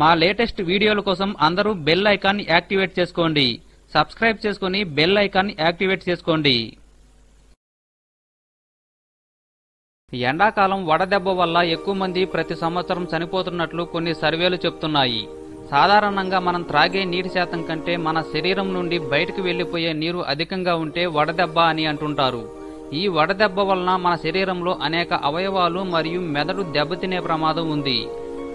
మా లేటెస్ట్ వీడియోల కోసం అందరూ బెల్ ఐకాన్ యాక్టివేట్ చేసుకోండి. సబ్స్క్రైబ్ చేసుకుని బెల్ ఐకాన్ యాక్టివేట్ చేసుకోండి. ఎండాకాలం వడదెబ్బ వల్ల ఎక్కువ మంది ప్రతి సంవత్సరం చనిపోతున్నట్లు కొన్ని సర్వేలు చెప్తున్నాయి. సాధారణంగా మనం త్రాగే నీటి శాతం కంటే మన శరీరం నుండి బయటకు వెళ్ళిపోయే నీరు అధికంగా ఉంటే వడదెబ్బ అని అంటుంటారు. ఈ వడదెబ్బ వలన మన శరీరంలో అనేక అవయవాలు మరియు మెదడు దెబ్బతినే ప్రమాదం ఉంది.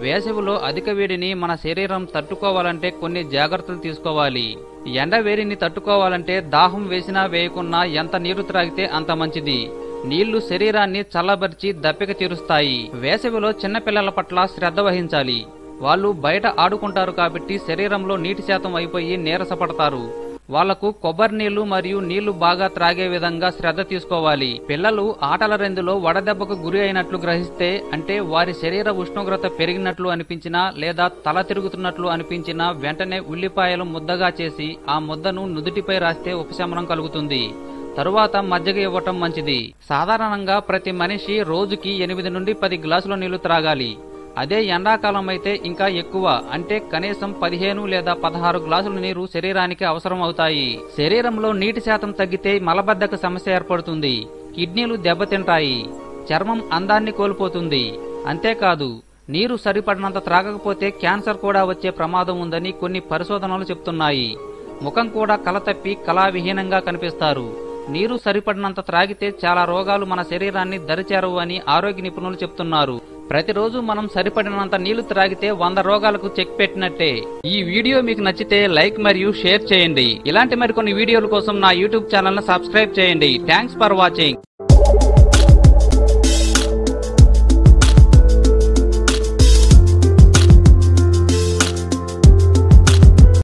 వేసవిలో అధిక వేడిని మన శరీరం తట్టుకోవాలంటే కొన్ని జాగ్రత్తలు తీసుకోవాలి. ఎండ వేడిని తట్టుకోవాలంటే దాహం వేసినా వేయకున్నా ఎంత నీరు త్రాగితే అంత మంచిది. నీళ్ళు శరీరాన్ని చల్లబరిచి దప్పిక తీరుస్తాయి. వేసవిలో చిన్నపిల్లల పట్ల శ్రద్ధ వహించాలి. వాళ్ళు బయట ఆడుకుంటారు కాబట్టి శరీరంలో నీటి శాతం అయిపోయి నీరసపడతారు. వాళ్ళకు కొబ్బరి నీళ్ళు మరియు నీళ్ళు బాగా త్రాగే విధంగా శ్రద్ధ తీసుకోవాలి. పిల్లలు ఆటల రెందులో వడదెబ్బకు గురి అయినట్లు గ్రహిస్తే అంటే వారి శరీర ఉష్ణోగ్రత పెరిగినట్లు అనిపించినా లేదా తల తిరుగుతున్నట్లు అనిపించినా వెంటనే ఉల్లిపాయలు ముద్దగా చేసి ఆ ముద్దను నుదుటిపై రాస్తే ఉపశమనం కలుగుతుంది. తరువాత మజ్జిగ ఇవ్వటం మంచిది. సాధారణంగా ప్రతి మనిషి రోజుకి ఎనిమిది నుండి పది గ్లాసుల నీళ్ళు త్రాగాలి. అదే ఎండాకాలం అయితే ఇంకా ఎక్కువ అంటే కనీసం పదిహేను లేదా పదహారు గ్లాసుల నీరు శరీరానికి అవసరం అవుతాయి శరీరంలో నీటి శాతం తగ్గితే మలబద్ధక సమస్య ఏర్పడుతుంది. కిడ్నీలు దెబ్బతింటాయి. చర్మం అందాన్ని కోల్పోతుంది. అంతేకాదు నీరు సరిపడినంత త్రాగకపోతే క్యాన్సర్ కూడా వచ్చే ప్రమాదం ఉందని కొన్ని పరిశోధనలు చెప్తున్నాయి. ముఖం కూడా కలతప్పి కళావిహీనంగా కనిపిస్తారు. నీరు సరిపడినంత త్రాగితే చాలా రోగాలు మన శరీరాన్ని దరిచేరవు అని ఆరోగ్య నిపుణులు చెప్తున్నారు. ప్రతిరోజు మనం సరిపడినంత నీళ్ళు త్రాగితే వంద రోగాలకు చెక్ పెట్టినట్టే. ఈ వీడియో మీకు నచ్చితే లైక్ మరియు షేర్ చేయండి. ఇలాంటి మరికొన్ని వీడియోల కోసం నా యూట్యూబ్ ఛానల్ సబ్స్క్రైబ్ చేయండి. Thanks for watching.